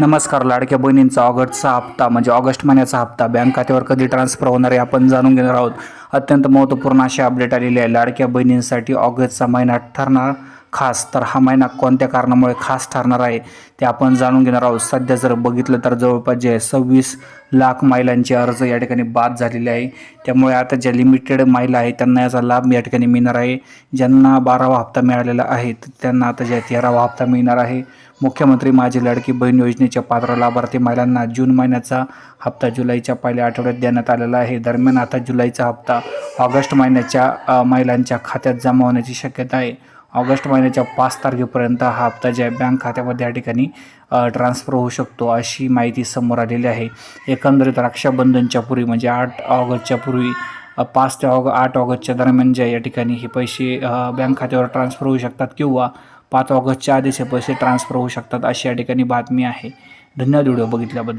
नमस्कार लाडक्या बहिणींचा ऑगस्टचा हप्ता म्हणजे ऑगस्ट महिन्याचा हप्ता. बँक खात्यावर कधी ट्रान्सफर होणार आहे आपण जाणून घेणार आहोत. अत्यंत महत्त्वपूर्ण अशी अपडेट आलेली आहे. लाडक्या बहिणींसाठी ऑगस्टचा महिना ठरणार खास तर हा महिना कोणत्या कारणामुळे खास ठरणार आहे ते आपण जाणून घेणार आहोत. सध्या जर बघितलं तर जवळपास जे सव्वीस लाख महिलांचे अर्ज या ठिकाणी बाद झालेले आहे. त्यामुळे आता ज्या लिमिटेड महिला आहेत त्यांना याचा लाभ या ठिकाणी मिळणार आहे. ज्यांना बारावा हप्ता मिळालेला आहे तर त्यांना आता ज्या तेरावा हप्ता मिळणार आहे. मुख्यमंत्री माझी लाडकी बहीण योजनेच्या पात्र लाभार्थी महिलांना जून महिन्याचा हप्ता जुलैच्या पहिल्या आठवड्यात देण्यात आलेला आहे. दरम्यान आता जुलैचा हप्ता ऑगस्ट महिन्याच्या महिलांच्या खात्यात जमा होण्याची शक्यता आहे. ऑगस्ट महिन्याच्या पाच तारखेपर्यंत हा हप्ता ज्या आहे बँक खात्यामध्ये या ठिकाणी ट्रान्सफर होऊ शकतो अशी माहिती समोर आलेली आहे. एकंदरीत रक्षाबंधनच्या पूर्वी म्हणजे आठ ऑगस्टच्या पूर्वी पाच ते ऑग आठ ऑगस्टच्या दरम्यान जे आहे या ठिकाणी हे पैसे बँक खात्यावर ट्रान्सफर होऊ शकतात किंवा पाच ऑगस्टच्या आधीच हे पैसे ट्रान्सफर होऊ शकतात अशी या ठिकाणी बातमी आहे. धन्यवाद व्हिडिओ बघितल्याबद्दल.